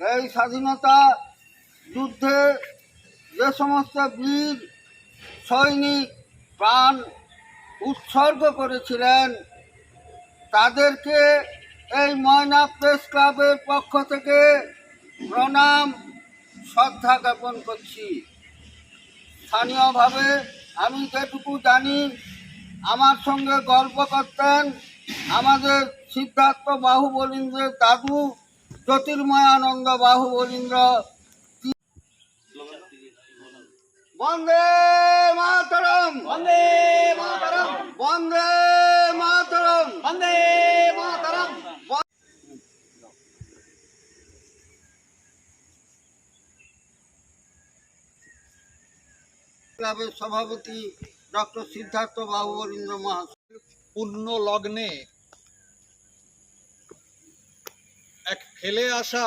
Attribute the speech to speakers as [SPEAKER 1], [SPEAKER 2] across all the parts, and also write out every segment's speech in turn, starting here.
[SPEAKER 1] এই স্বাধীনতা যুদ্ধে যে সমস্ত বীর সৈনিক প্রাণ উৎসর্গ করেছিলেন, তাদেরকে এই ময়না প্রেস ক্লাবের পক্ষ থেকে প্রণাম, শ্রদ্ধা জ্ঞাপন করছি। স্থানীয়ভাবে আমি যেটুকু জানি, আমার সঙ্গে গল্প করতেন আমাদের সিদ্ধার্থ বাহুবলীন্দ্রের দাদু জ্যোতির্ময়ানন্দ বাহুবলীন্দ্র। বন্দে মাতরম।
[SPEAKER 2] বন্দে মাতরম।
[SPEAKER 1] বন্দে মাতরম।
[SPEAKER 2] বন্দে মাতরম।
[SPEAKER 1] ক্লাবের সভাপতি ডক্টর সিদ্ধার্থ বাহুবলীন্দ্র মহাশয়।
[SPEAKER 3] পূর্ণ লগ্নে এক ফেলে আসা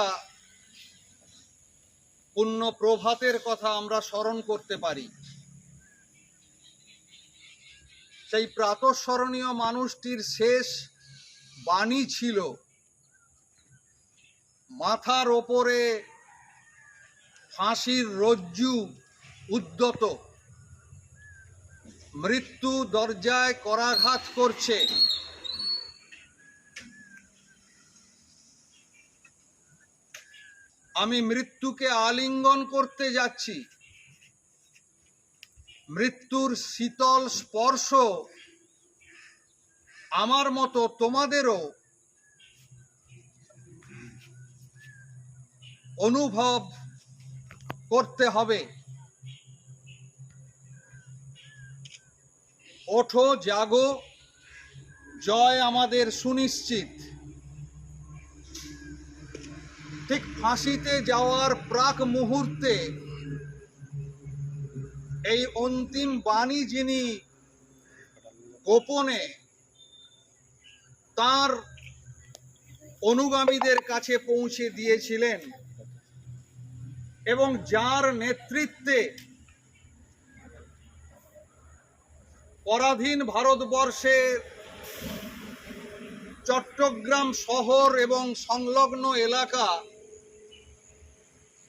[SPEAKER 3] পুণ্য প্রভাতের কথা আমরা স্মরণ করতে পারি। সেই প্রাতঃস্মরণীয় মানুষটির শেষ বাণী ছিল, মাথার ওপরে ফাঁসির রজ্জু উদ্যত। মৃত্যু দরজায় করাঘাত করছে। আমি মৃত্যুকে আলিঙ্গন করতে যাচ্ছি। মৃত্যুর শীতল স্পর্শ আমার মতো তোমাদেরও অনুভব করতে হবে। ওঠো, জাগো, জয় আমাদের সুনিশ্চিত। ঠিক ফাঁসিতে যাওয়ার প্রাক মুহূর্তে এই অন্তিম বাণী যিনি গোপনে তার অনুগামীদের কাছে পৌঁছে দিয়েছিলেন এবং যার নেতৃত্বে পরাধীন ভারতবর্ষের চট্টগ্রাম শহর এবং সংলগ্ন এলাকা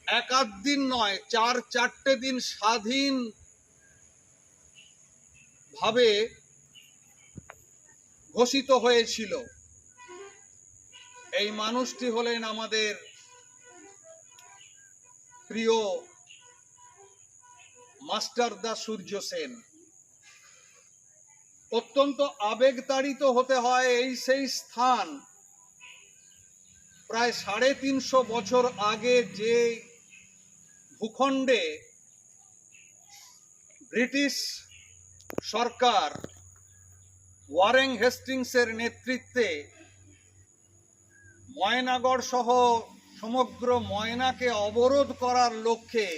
[SPEAKER 3] এক আধ দিন নয়, চার চারটে দিন স্বাধীন ভাবে ঘোষিত হয়েছিল। এই মানুষটি হলেন আমাদের প্রিয় মাস্টার দা সূর্য সেন। অত্যন্ত আবেগতাড়িত হতে হয় এই সেই স্থান। প্রায় সাড়ে তিনশো বছর আগে যে ভূখণ্ডে ব্রিটিশ সরকার ওয়ারেং হেস্টিংসের নেতৃত্বে ময়নাগড় সহ সমগ্র ময়নাকে অবরোধ করার লক্ষ্যে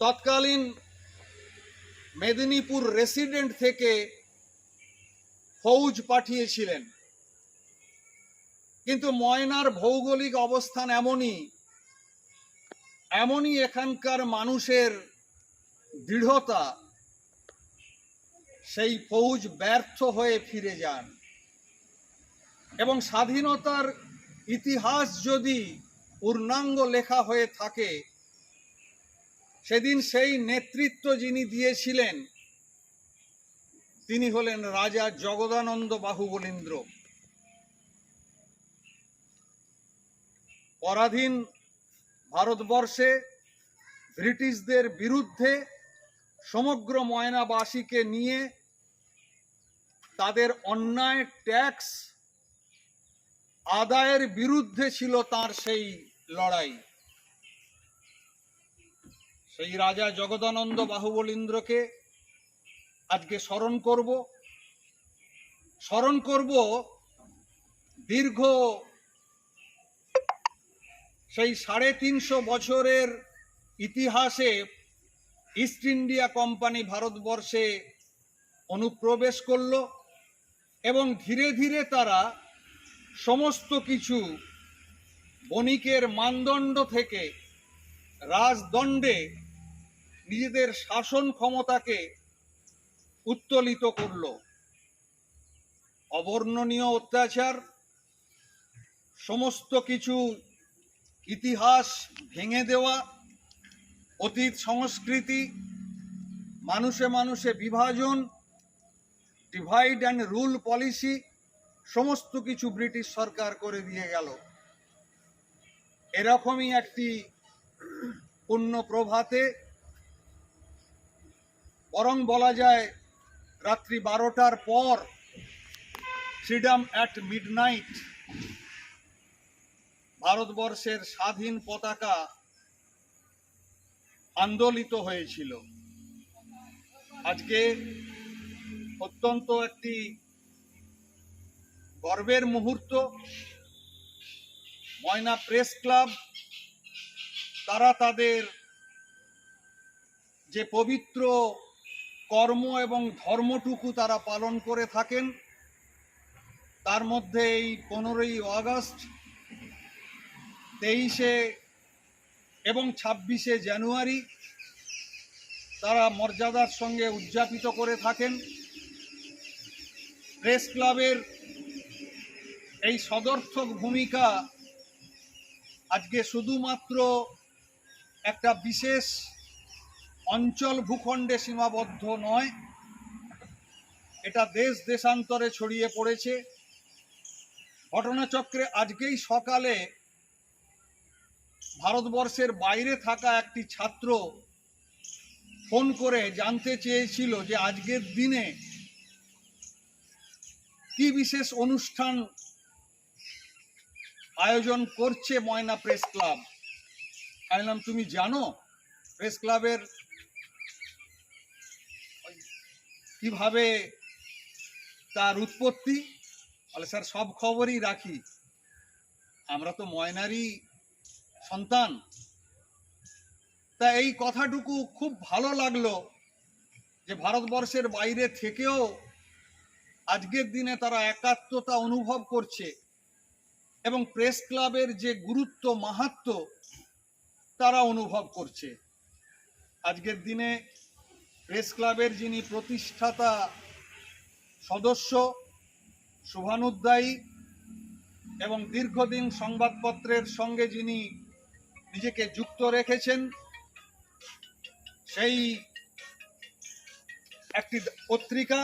[SPEAKER 3] তৎকালীন মেদিনীপুর রেসিডেন্ট থেকে ফৌজ পাঠিয়েছিলেন। কিন্তু ময়নার ভৌগোলিক অবস্থান এমনই এমনই এখানকার মানুষের দৃঢ়তা, সেই ফৌজ ব্যর্থ হয়ে ফিরে যান। এবং স্বাধীনতার ইতিহাস যদি পূর্ণাঙ্গ লেখা হয়ে থাকে, সেদিন সেই নেতৃত্ব যিনি দিয়েছিলেন, তিনি হলেন রাজা জগদানন্দ বাহুবলীন্দ্র পরাধীন ভারতবর্ষে ব্রিটিশদের বিরুদ্ধে সমগ্র ময়নাবাসীকে নিয়ে তাদের অন্যায় ট্যাক্স আদায়ের বিরুদ্ধে ছিল তার সেই লড়াই। সেই রাজা জগদানন্দ বাহুবলীন্দ্রকে আজকে স্মরণ করব। স্মরণ করব দীর্ঘ সেই সাড়ে তিনশো বছরের ইতিহাসে ইস্ট ইন্ডিয়া কোম্পানি ভারতবর্ষে অনুপ্রবেশ করল এবং ধীরে ধীরে তারা সমস্ত কিছু বণিকের মানদণ্ড থেকে রাজদণ্ডে নিজেদের শাসন ক্ষমতাকে উত্তোলিত করল। অবর্ণনীয় অত্যাচার, সমস্ত কিছু ইতিহাস ভেঙে দেওয়া, অতীত সংস্কৃতি, মানুষে মানুষে বিভাজন ডিভাইড অ্যান্ড রুল পলিসি সমস্ত কিছু ব্রিটিশ সরকার করে দিয়ে গেল। এরকমই একটি পূর্ণ প্রভাতে বরং বলা যায় রাত্রি বারোটার পর ফ্রিডম অ্যাট মিডনাইট ভারতবর্ষের স্বাধীন পতাকা আন্দোলিত হয়েছিল। আজকে অত্যন্ত একটি গর্বের মুহূর্ত। ময়না প্রেস ক্লাব, তারা তাদের যে পবিত্র কর্ম এবং ধর্মটুকু তারা পালন করে থাকেন, তার মধ্যে এই পনেরোই আগস্ট তেইশে এবং ছাব্বিশে জানুয়ারি তারা মর্যাদার সঙ্গে উদযাপিত করে থাকেন। প্রেস ক্লাবের এই সদর্থক ভূমিকা আজকে শুধুমাত্র একটা বিশেষ অঞ্চল ভূখণ্ডে সীমাবদ্ধ নয়, এটা দেশ দেশান্তরে ছড়িয়ে পড়েছে। ঘটনাচক্রে আজকেই সকালে ভারতবর্ষের বাইরে থাকা একটি ছাত্র ফোন করে জানতে চেয়েছিল যে আজকের দিনে কি বিশেষ অনুষ্ঠান আয়োজন করছে ময়না প্রেস ক্লাব? বললাম তুমি জানো প্রেস ক্লাবের কীভাবে তার উৎপত্তি? বলে, স্যার, সব খবরই রাখি। আমরা তো ময়নারই সন্তান। তা এই কথাটুকু খুব ভালো লাগল যে ভারতবর্ষের বাইরে থেকেও আজকের দিনে তারা একাত্মতা অনুভব করছে এবং প্রেস ক্লাবের যে গুরুত্ব, মাহাত্ম, তারা অনুভব করছে। আজকের দিনে প্রেস ক্লাবের যিনি প্রতিষ্ঠাতা সদস্য শুভানুদ্দায়ী এবং দীর্ঘদিন সংবাদপত্রের সঙ্গে যিনি নিজেকে যুক্ত রেখেছেন, সেই একটি পত্রিকা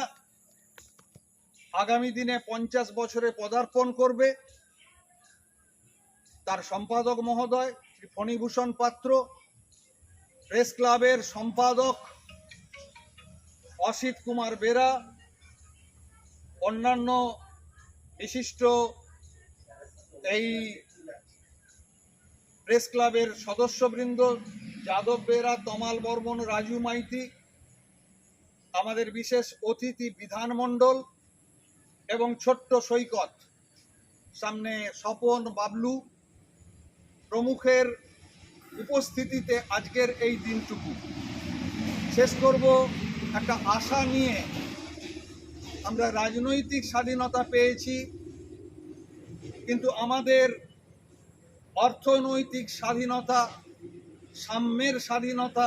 [SPEAKER 3] আগামী দিনে পঞ্চাশ বছরে পদার্পণ করবে। তার সম্পাদক মহোদয়, শ্রী ফণীভূষণ পাত্র, প্রেস ক্লাবের সম্পাদক অসিত কুমার বেরা, অন্যান্য বিশিষ্ট এই প্রেস ক্লাবের সদস্যবৃন্দ যাদব বেরা, তমাল বর্মন, রাজু মাইতি, আমাদের বিশেষ অতিথি বিধানমণ্ডল এবং ছোট্ট সৈকত, সামনে স্বপন বাবলু প্রমুখের উপস্থিতিতে আজকের এই দিনটুকু। শেষ করব একটা আশা নিয়ে। আমরা রাজনৈতিক স্বাধীনতা পেয়েছি, কিন্তু আমাদের অর্থনৈতিক স্বাধীনতা, সাম্যের স্বাধীনতা,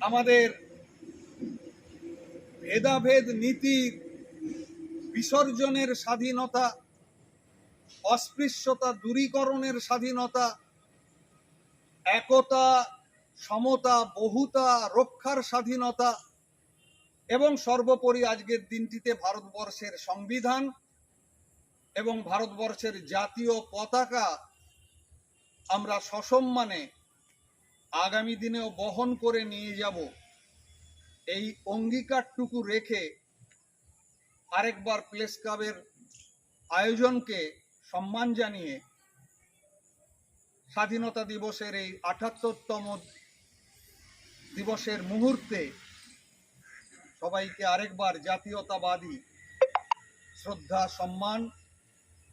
[SPEAKER 3] আমাদের ভেদাভেদ নীতির বিসর্জনের স্বাধীনতা, অস্পৃশ্যতা দূরীকরণের স্বাধীনতা, একতা, সমতা, বহুতা, রক্ষার স্বাধীনতা এবং সর্বোপরি আজকের দিনটিতে ভারতবর্ষের সংবিধান এবং ভারতবর্ষের জাতীয় পতাকা আমরা সসম্মানে আগামী দিনেও বহন করে নিয়ে যাব। এই অঙ্গীকারটুকু রেখে আরেকবার প্লেস ক্লাবের আয়োজনকে সম্মান জানিয়ে স্বাধীনতা দিবসের এই আঠাত্তরতম দিবসের মুহূর্তে সবাইকে আরেকবার জাতীয়তাবাদী শ্রদ্ধা, সম্মান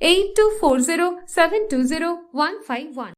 [SPEAKER 4] eight two four zero seven two zero one five one.